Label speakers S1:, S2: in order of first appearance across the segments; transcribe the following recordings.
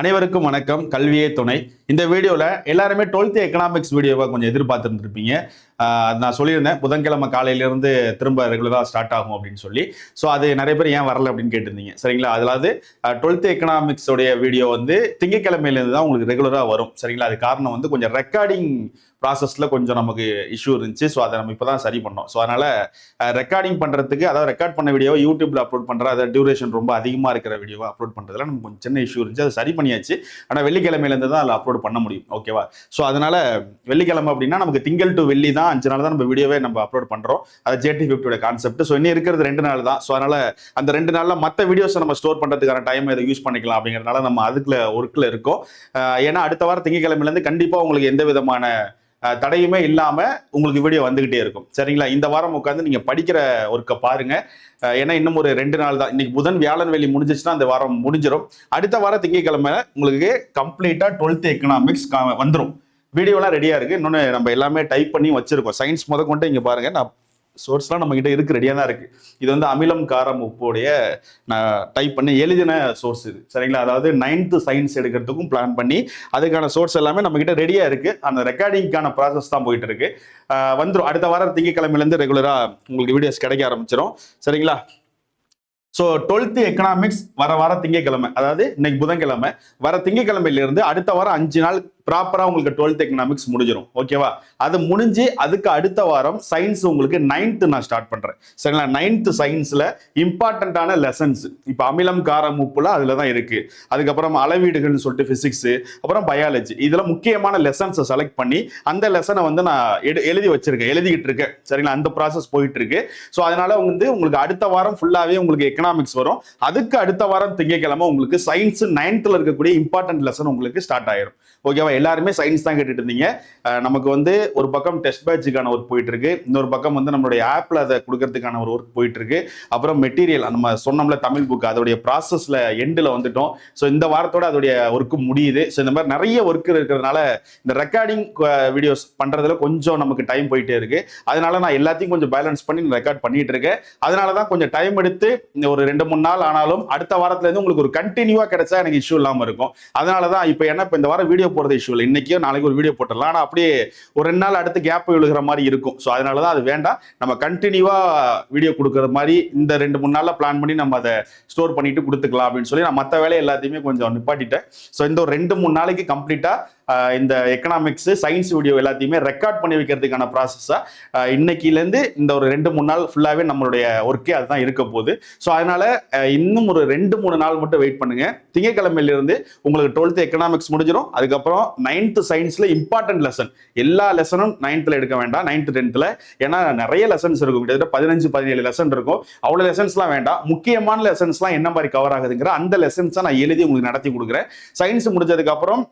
S1: அனைவருக்கும் வணக்கம். கல்வியே துணை. இந்த வீடியோவில் எல்லாருமே டுவெல்த் எக்கனாமிக்ஸ் வீடியோவை கொஞ்சம் எதிர்பார்த்துருந்துருப்பீங்க. அது நான் சொல்லியிருந்தேன். புதன்கிழமை காலையிலேருந்து திரும்ப ரெகுலராக ஸ்டார்ட் ஆகும் அப்படின்னு சொல்லி. ஸோ அது நிறைய பேர் ஏன் வரல அப்படின்னு கேட்டிருந்தீங்க. சரிங்களா? அதாவது டுவெல்த் எக்கனாமிக்ஸோடைய வீடியோ வந்து திங்கக்கிழமையிலேருந்து தான் உங்களுக்கு ரெகுலராக வரும். சரிங்களா? அது காரணம் வந்து கொஞ்சம் ரெக்கார்டிங் ப்ராசஸில் கொஞ்சம் நமக்கு இஷ்யூ இருந்துச்சு. ஸோ அதை நம்ம இப்போ தான் சரி பண்ணோம். ஸோ அதனால் ரெக்கார்டிங் பண்ணுறதுக்கு அதாவது ரெக்கார்ட் பண்ண வீடியோவை யூடியூப்பில் அப்லோட் பண்ணுற அதை டியூரேஷன் ரொம்ப அதிகமாக இருக்கிற வீடியோவை அப்லோட் பண்ணுறதுல நமக்கு கொஞ்சம் சின்ன இஷ்யூ இருந்துச்சு. அதை சரி பண்ணியாச்சு. ஆனால் வெள்ளிக்கிழமையிலேருந்து தான் அதில் அப்லோட் பண்ண முடியும். ஓகேவா ஸோ அதனால் வெள்ளிக்கிழமை அப்படின்னா நமக்கு திங்கள் டு வெள்ளி தான் அஞ்சு நாள் தான் நம்ம வீடியோவே நம்ம அப்லோட் பண்ணுறோம் அது ஜேடி ஃபிஃப்டியோட கான்செப்ட் ஸோ இன்னும் இருக்கிறது ரெண்டு நாள் தான். ஸோ அதனால் அந்த ரெண்டு நாளில் மற்ற வீடியோஸை நம்ம ஸ்டோர் பண்ணுறதுக்கான டைம் இதை யூஸ் பண்ணிக்கலாம் அப்படிங்கிறதுனால நம்ம அதுக்குள்ள ஒர்க்கில் இருக்கோம். ஏன்னா அடுத்த வாரம் திங்கக்கிழமையிலேருந்து கண்டிப்பாக உங்களுக்கு எந்த விதமான தடையுமே இல்லாமல் உங்களுக்கு வீடியோ வந்துகிட்டே இருக்கும். சரிங்களா? இந்த வாரம் உட்காந்து நீங்கள் படிக்கிற ஒர்க்கை பாருங்கள் ஏன்னா இன்னும் ஒரு ரெண்டு நாள் தான். இன்னைக்கு புதன் வியாழன் வெளி முடிஞ்சிச்சுன்னா அந்த வாரம் முடிஞ்சிடும் அடுத்த வாரம் திங்கக்கிழமை உங்களுக்கு கம்ப்ளீட்டாக டுவெல்த் எக்கனாமிக்ஸ் வந்துடும் வீடியோலாம் ரெடியாக இருக்குது இன்னொன்று நம்ம எல்லாமே டைப் பண்ணி வச்சுருக்கோம். சயின்ஸ் முத கொண்டு இங்கே பாருங்கள் நான் சோர்ஸ்லாம் நம்மக்கிட்ட கிட்ட இருக்கு ரெடியாக தான் இருக்குது இது வந்து அமிலம் காரம் உப்போடைய நான் டைப் பண்ணி எழுதின சோர்ஸ் இது. சரிங்களா? அதாவது நைன்த்து சயின்ஸ் எடுக்கிறதுக்கும் பிளான் பண்ணி அதுக்கான சோர்ஸ் எல்லாமே நம்மக்கிட்ட ரெடியாக இருக்குது அந்த ரெக்கார்டிங்க்கான ப்ராசஸ் தான் போயிட்டு இருக்கு வந்துடும் அடுத்த வாரம் திங்கக்கிழமையிலேருந்து ரெகுலராக உங்களுக்கு வீடியோஸ் கிடைக்க ஆரம்பிச்சிடும் சரிங்களா? ஸோ டுவெல்த்து எக்கனாமிக்ஸ் வர வார திங்கக்கிழமை அதாவது இன்னைக்கு புதன்கிழமை. வர திங்கக்கிழமையிலிருந்து அடுத்த வாரம் அஞ்சு நாள் ப்ராப்பராக உங்களுக்கு டுவெல்த் எக்கனாமிக்ஸ் முடிஞ்சிடும் ஓகேவா அது முடிஞ்சு அதுக்கு அடுத்த வாரம் சயின்ஸ் உங்களுக்கு நைன்த்து நான் ஸ்டார்ட் பண்ணுறேன் சரிங்களா? நைன்த்து சயின்ஸில் இம்பார்ட்டண்ட்டான லெசன்ஸ் இப்போ அமிலம் காரம் உப்புல அதில் தான் இருக்குது அதுக்கப்புறம் அளவீடுகள்னு சொல்லிட்டு ஃபிசிக்ஸு அப்புறம் பயாலஜி இதில் முக்கியமான லெசன்ஸை செலக்ட் பண்ணி அந்த லெசனை வந்து நான் எடு எழுதி வச்சிருக்கேன். எழுதிக்கிட்டு இருக்கேன். சரிங்களா? அந்த ப்ராசஸ் போயிட்டு இருக்கு. ஸோ அதனால வந்து உங்களுக்கு அடுத்த வாரம் ஃபுல்லாகவே உங்களுக்கு எக்கனாமிக்ஸ் வரும். அதுக்கு அடுத்த வாரம் திங்கக்கிழமை உங்களுக்கு சயின்ஸ் நைன்த்தில் இருக்கக்கூடிய இம்பார்ட்டன்ட் லெசன் உங்களுக்கு ஸ்டார்ட் ஆயிரும். ஓகேவா எல்லாருமே சயின்ஸ் தான் கேட்டுட்டு இருந்தீங்க. நமக்கு வந்து ஒரு பக்கம் டெஸ்ட் பேட்சுக்கான ஒர்க் போயிட்டு இருக்கு இன்னொரு பக்கம் வந்து நம்மளுடைய ஆப்பில் அதை கொடுக்கறதுக்கான ஒரு ஒர்க் போயிட்டு இருக்கு அப்புறம் மெட்டீரியல் நம்ம சொன்னோம்ல தமிழ் புக் அதோடைய ப்ராசஸில் எண்டில் வந்துட்டோம். ஸோ இந்த வாரத்தோட அதோடைய ஒர்க்கு முடியுது. ஸோ இந்த மாதிரி நிறைய ஒர்க் இருக்கிறதுனால இந்த ரெக்கார்டிங் வீடியோஸ் பண்ணுறதுல கொஞ்சம் நமக்கு டைம் போயிட்டே இருக்கு. அதனால நான் எல்லாத்தையும் கொஞ்சம் பேலன்ஸ் பண்ணி ரெக்கார்ட் பண்ணிட்டு இருக்கேன். அதனால தான் கொஞ்சம் டைம் எடுத்து ஒரு ரெண்டு மூணு நாள் ஆனாலும் அடுத்த வாரத்துலேருந்து உங்களுக்கு ஒரு கண்டினியூவாக கிடைச்சா எனக்கு இஷ்யூ இல்லாமல் இருக்கும். அதனால தான் இப்போ என்ன இப்போ இந்த வாரம் வீடியோ போகிறது இஷ்யூ இன்னைக்கோ நாளைக்கு ஒரு வீடியோ போட்டுடலாம். ஆனால் அப்படியே ஒரு ரெண்டு நாள் அடுத்து கேப் விழுகிற மாதிரி இருக்கும். ஸோ அதனால தான் அது வேண்டாம். நம்ம கண்டினியூவா வீடியோ கொடுக்குற மாதிரி இந்த ரெண்டு மூணு நாளில் பிளான் பண்ணி நம்ம அதை ஸ்டோர் பண்ணிட்டு கொடுத்துக்கலாம் அப்படின்னு சொல்லி நான் மற்ற வேலையை எல்லாத்தையுமே கொஞ்சம் நிப்பாட்டிட்டேன். ஸோ இந்த ஒரு ரெண்டு மூணு நாளைக்கு கம்ப்ளீட்டாக இந்த எக்கனாமிக்ஸ் சயின்ஸ் வீடியோ எல்லாத்தையுமே ரெக்கார்ட் பண்ணி வைக்கிறதுக்கான ப்ராசஸாக இன்னைக்கிலேருந்து இந்த ஒரு ரெண்டு மூணு நாள் ஃபுல்லாகவே நம்மளுடைய ஒர்க்கே அதுதான் இருக்க போகுது. ஸோ அதனால் இன்னும் ஒரு ரெண்டு மூணு நாள் மட்டும் வெயிட் பண்ணுங்க. திங்கக்கிழமையிலிருந்து உங்களுக்கு டுவெல்த் எக்கனாமிக்ஸ் முடிஞ்சிடும் அதுக்கப்புறம் நைன்த்து சயின்ஸில் இம்பார்ட்டன்ட் லெசன் எல்லா லெசனும் நைன்த்தில் எடுக்க வேண்டாம். நைன்த்து டென்த்தில் ஏன்னா நிறைய லெசன்ஸ் இருக்கும். கிட்டத்தட்ட பதினஞ்சு பதினேழு லெசன் இருக்கும். அவ்வளோ லெசன்ஸ்லாம் வேண்டாம். முக்கியமான லெசன்ஸ்லாம் என்ன மாதிரி கவர் ஆகுதுங்கிற அந்த லெசன்ஸை நான் எழுதி உங்களுக்கு நடத்தி கொடுக்குறேன். சயின்ஸ் முடிஞ்சதுக்கப்புறம்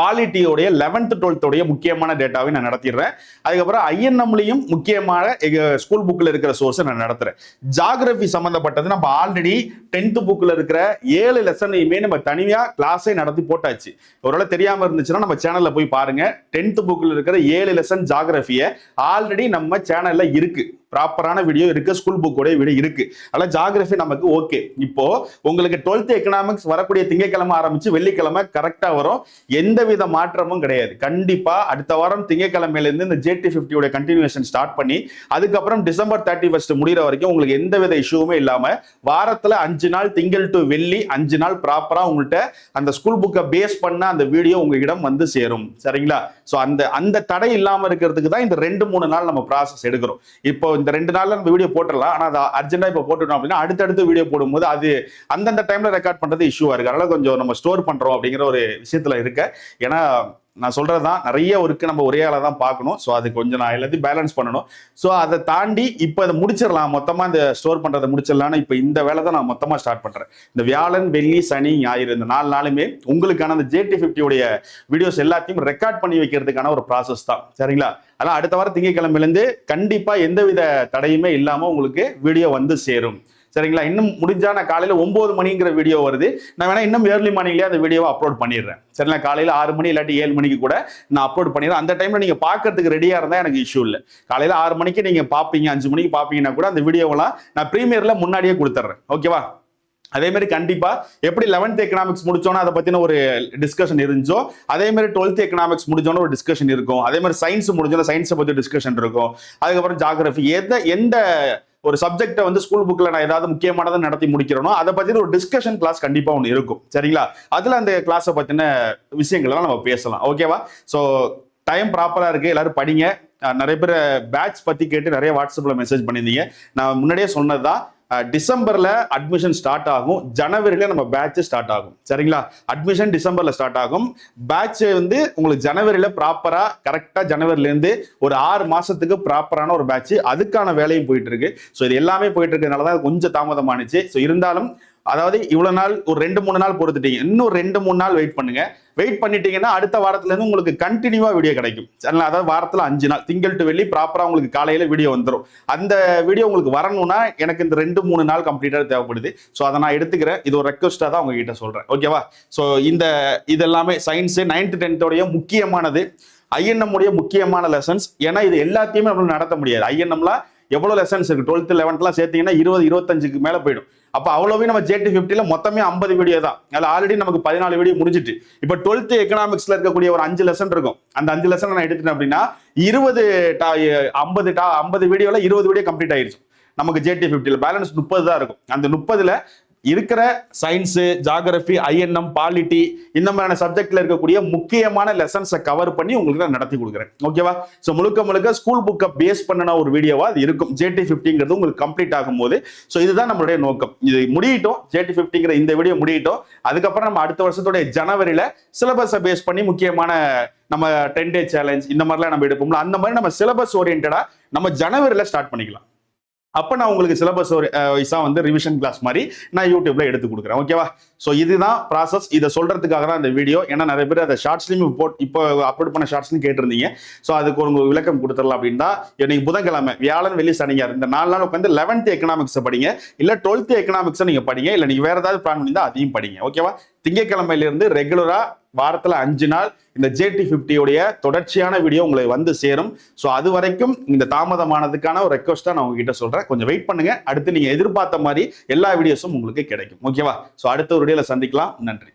S1: பாலிட்டியோடைய லெவன்த் டுவெல்த்தோடைய முக்கியமான டேட்டாவை நான் நடத்திடுறேன். அதுக்கப்புறம் ஐஎன்எம்லையும் முக்கியமான ஸ்கூல் புக்கில் இருக்கிற சோர்ஸை நான் நடத்துகிறேன் ஜாகிரபி சம்மந்தப்பட்டது நம்ம ஆல்ரெடி டென்த்து புக்கில் இருக்கிற ஏழு லெசனையுமே நம்ம தனியாக கிளாஸே நடத்தி போட்டாச்சு. ஒருவேளை தெரியாமல் இருந்துச்சுன்னா நம்ம சேனலில் போய் பாருங்கள் டென்த்து புக்கில் இருக்கிற ஏழு லெசன் ஜாகிரபியை ஆல்ரெடி நம்ம சேனலில் இருக்குது ப்ராப்பரான வீடியோ இருக்கு ஸ்கூல் புக்கோடைய வீடியோ இருக்கு. அதனால ஜாகிரபி நமக்கு ஓகே இப்போ உங்களுக்கு டுவெல்த் எக்கனாமிக்ஸ் வரக்கூடிய திங்கக்கிழமை ஆரம்பிச்சு வெள்ளிக்கிழமை கரெக்டாக வரும். எந்த வித மாற்றமும் கிடையாது. கண்டிப்பாக அடுத்த வாரம் திங்கக்கிழமையிலேருந்து இந்த ஜேடி ஃபிஃப்டியோட கண்டினியூஷன் ஸ்டார்ட் பண்ணி அதுக்கப்புறம் டிசம்பர் தேர்ட்டி ஃபர்ஸ்ட் முடிகிற வரைக்கும் உங்களுக்கு எந்த வித இஷ்யூவுமே இல்லாமல் வாரத்தில் அஞ்சு நாள் திங்கள் டு வெள்ளி அஞ்சு நாள் ப்ராப்பராக உங்கள்கிட்ட அந்த ஸ்கூல் புக்கை பேஸ் பண்ண அந்த வீடியோ உங்ககிடம் வந்து சேரும். சரிங்களா? ஸோ அந்த அந்த தடை இல்லாமல் இருக்கிறதுக்கு தான் இந்த ரெண்டு மூணு நாள் நம்ம ப்ராசஸ் எடுக்கிறோம். இப்போ இந்த ரெண்டு நாள்ல நம்ம வீடியோ போட்டுடலாம். ஆனா அது அர்ஜென்ட்டா இப்போ போட்டுட்டோம் அப்படின்னா அடுத்தடுத்து வீடியோ போடும்போது அது அந்தந்த டைம்ல ரெக்கார்ட் பண்றது இஷ்யூவா இருக்கு. அதனால கொஞ்சம் நம்ம ஸ்டோர் பண்றோம் அப்படிங்கிற ஒரு விஷயத்துல இருக்க. ஏன்னா நான் சொல்கிறது தான் நிறைய ஒர்க்கு நம்ம ஒரே ஆளாக தான் பார்க்கணும். ஸோ அது கொஞ்சம் நான் எல்லாத்தையும் பேலன்ஸ் பண்ணணும். ஸோ அதை தாண்டி இப்போ அதை முடிச்சிடலாம். மொத்தமாக இந்த ஸ்டோர் பண்ணுறதை முடிச்சிடலாம்னு இப்போ இந்த வேலை தான் நான் மொத்தமாக ஸ்டார்ட் பண்ணுறேன் இந்த வியாழன் வெள்ளி சனி ஞாயிறு இந்த நாலு நாளுமே உங்களுக்கான அந்த ஜேடி ஃபிஃப்டியோடைய வீடியோஸ் எல்லாத்தையும் ரெக்கார்ட் பண்ணி வைக்கிறதுக்கான ஒரு ப்ராசஸ் தான். சரிங்களா? அதனால் அடுத்த வாரம் திங்கக்கிழமையிலேருந்து கண்டிப்பாக எந்தவித தடையுமே இல்லாமல் உங்களுக்கு வீடியோ வந்து சேரும். சரிங்களா? இன்னும் முடிஞ்சா நான் காலையில் ஒம்பது மணிங்கிற வீடியோ வருது. நான் வேணா இன்னும் ஏர்லி மார்னிங்லேயே அந்த வீடியோவை அப்லோட் பண்ணிடுறேன். சரிங்களா? காலையில் ஆறு மணி இல்லாட்டி ஏழு மணிக்கு கூட நான் அப்லோட் பண்ணிடுறேன். அந்த டைமில் நீங்கள் பார்க்கறதுக்கு ரெடியாக இருந்தால் எனக்கு இஷ்யூ இல்லை. காலையில் ஆறு மணிக்கு நீங்கள் பார்ப்பீங்க அஞ்சு மணிக்கு பார்ப்பீங்கன்னா கூட அந்த வீடியோவெல்லாம் நான் ப்ரீமியரில் முன்னாடியே கொடுத்துட்றேன். ஓகேவா அதே மாதிரி கண்டிப்பா எப்படி லெவன்த் எக்கனாமிக்ஸ் முடிச்சோன்னா அதை பத்தின ஒரு டிஸ்கஷன் இருந்துச்சோ அதே மாதிரி டுவெல்த் எக்கனாமிக்ஸ் முடிச்சோன்னா ஒரு டிஸ்கஷன் இருக்கும். அதே மாதிரி சயின்ஸ் முடிஞ்சோன்னா சயின்ஸை பத்தி டிஸ்கஷன் இருக்கும். அதுக்கப்புறம் ஜாகிரபி எந்த எந்த ஒரு சப்ஜெக்ட்டை வந்து ஸ்கூல் புக்கில் நான் ஏதாவது முக்கியமானதை நடத்தி முடிக்கிறனோ அதை பற்றின ஒரு டிஸ்கஷன் கிளாஸ் கண்டிப்பாக ஒன்று இருக்கும். சரிங்களா? அதில் அந்த கிளாஸை பற்றின விஷயங்கள்லாம் நம்ம பேசலாம். ஓகேவா ஸோ டைம் ப்ராப்பராக இருக்குது எல்லோரும் படிங்க. நிறைய பேர் பேட்ச் பற்றி கேட்டு நிறைய வாட்ஸ்அப்பில் மெசேஜ் பண்ணியிருந்தீங்க. நான் முன்னாடியே சொன்னது தான் டிசம்பரில் அட்மிஷன் ஸ்டார்ட் ஆகும். ஜனவரியில் நம்ம பேட்ச் ஸ்டார்ட் ஆகும். சரிங்களா? அட்மிஷன் டிசம்பரில் ஸ்டார்ட் ஆகும். பேட்ச் வந்து உங்களுக்கு ஜனவரியில் ப்ராப்பராக கரெக்டாக ஜனவரிலேருந்து ஒரு ஆறு மாதத்துக்கு ப்ராப்பரான ஒரு பேட்ச் அதுக்கான வேலையும் போயிட்டு இருக்கு. ஸோ இது எல்லாமே போயிட்டு இருக்கிறதுனால தான் கொஞ்சம் தாமதமானுச்சு. ஸோ இருந்தாலும் அதாவது இவ்வளவு நாள் ஒரு ரெண்டு மூணு நாள் பொறுத்துட்டீங்க. இன்னும் ரெண்டு மூணு நாள் வெயிட் பண்ணுங்க. வெயிட் பண்ணிட்டீங்கன்னா அடுத்த வாரத்துல இருந்து உங்களுக்கு கண்டினியூவா வீடியோ கிடைக்கும். சரிங்களா அதாவது வாரத்துல அஞ்சு நாள். திங்கள் டு வெள்ளி ப்ராப்பரா உங்களுக்கு காலையில வீடியோ வந்துடும் அந்த வீடியோ உங்களுக்கு வரணும்னா எனக்கு இந்த ரெண்டு மூணு நாள் கம்ப்ளீட்டா தேவைப்படுது. ஸோ அதை நான் எடுத்துக்கிறேன். இது ஒரு ரெக்வஸ்டா தான் உங்ககிட்ட சொல்றேன். ஓகேவா ஸோ இந்த இதெல்லாமே சயின்ஸ் நைன்த் டென்த்தோடைய முக்கியமானது. ஐஎன்எம் உடைய முக்கியமான லெசன்ஸ் ஏன்னா இது எல்லாத்தையுமே நம்மளால நடத்த முடியாது. ஐஎன்எம்லாம் எவ்வளோ லெசன்ஸ் இருக்கு? டுவெல்த்து லெவன்த்லாம் சேர்த்தீங்கன்னா இருபது இருபத்தஞ்சுக்கு மேலே போயிடும். அப்போ அவ்வளோவே நம்ம ஜேடி ஃபிஃப்டியில் மொத்தமே ஐம்பது வீடியோ தான். அதில் ஆல்ரெடி நமக்கு பதினாலு வீடியோ முடிஞ்சிட்டு. இப்போ டுவெல்த்து எக்கனாமிக்ஸில் இருக்கக்கூடிய ஒரு அஞ்சு லெசன் இருக்கும். அந்த அஞ்சு லெசன் நான் எடுத்துட்டேன் அப்படின்னா இருபது டா ஐம்பது டா ஐம்பது வீடியோவில் இருபது வீடியோ கம்ப்ளீட் ஆயிடுச்சு நமக்கு ஜேடி ஃபிஃப்டியில் பேலன்ஸ் முப்பது தான் இருக்கும். அந்த முப்பதில் இருக்கிற சயின்ஸு ஜாகிரபி ஐஎன்எம் பாலிட்டி இந்த மாதிரியான சப்ஜெக்ட்ல இருக்கக்கூடிய முக்கியமான லெசன்ஸை கவர் பண்ணி உங்களுக்கு நான் நடத்தி கொடுக்குறேன். ஓகேவா ஸோ முழுக்க முழுக்க ஸ்கூல் புக்கை பேஸ் பண்ணன ஒரு வீடியோவா அது இருக்கும். ஜேடி ஃபிஃப்டிங்கிறது உங்களுக்கு கம்ப்ளீட் ஆகும்போது. ஸோ இதுதான் நம்மளுடைய நோக்கம். இது முடியட்டும். ஜேடி ஃபிஃப்டிங்கிற இந்த வீடியோ முடியட்டும். அதுக்கப்புறம் நம்ம அடுத்த வருஷத்துடைய ஜனவரியில சிலபஸை பேஸ் பண்ணி முக்கியமான நம்ம டென் டே சேலஞ்ச் இந்த மாதிரிலாம் நம்ம எடுப்போம்ல. அந்த மாதிரி நம்ம சிலபஸ் ஓரியன்டா நம்ம ஜனவரியில ஸ்டார்ட் பண்ணிக்கலாம். அப்போ நான் உங்களுக்கு சிலபஸ் வைஸாக வந்து ரிவிஷன் கிளாஸ் மாதிரி நான் யூடியூப்ல எடுத்து கொடுக்குறேன் ஓகேவா ஸோ இதுதான் ப்ராசஸ் இதை சொல்றதுக்காக தான் இந்த வீடியோ ஏன்னா நிறைய பேர் அதை ஷார்ட்ஸ்லையும் போட் இப்போ அப்லோட் பண்ண ஷார்ட்ஸ்லையும் கேட்டிருந்தீங்க. ஸோ அதுக்கு ஒரு விளக்கம் கொடுத்துடலாம் அப்படின்னா இன்னைக்கு புதன்கிழமை வியாழன் வெளி சனியார் இந்த நாலு நாள் உட்காந்து லெவன்த் எக்கனாமிக்ஸை படிங்க. இல்லை டுவெல்த் எக்கனாமிக்ஸை நீங்கள் படிங்க. இல்லை நீங்கள் வேறு ஏதாவது பிளான் பண்ணி அதையும் படிங்க ஓகேவா திங்கக்கிழமையிலிருந்து ரெகுலராக வாரத்தில் அஞ்சு நாள் இந்த ஜேடி ஃபிஃப்டியோடைய தொடர்ச்சியான வீடியோ உங்களை வந்து சேரும். ஸோ அது வரைக்கும் இந்த தாமதமானதுக்கான ஒரு ரெக்வஸ்ட்டாக நான் உங்ககிட்ட சொல்கிறேன் கொஞ்சம் வெயிட் பண்ணுங்கள் அடுத்து நீங்கள் எதிர்பார்த்த மாதிரி எல்லா வீடியோஸும் உங்களுக்கு கிடைக்கும். ஓகேவா ஸோ அடுத்த ஒரு வீடியோல சந்திக்கலாம். நன்றி.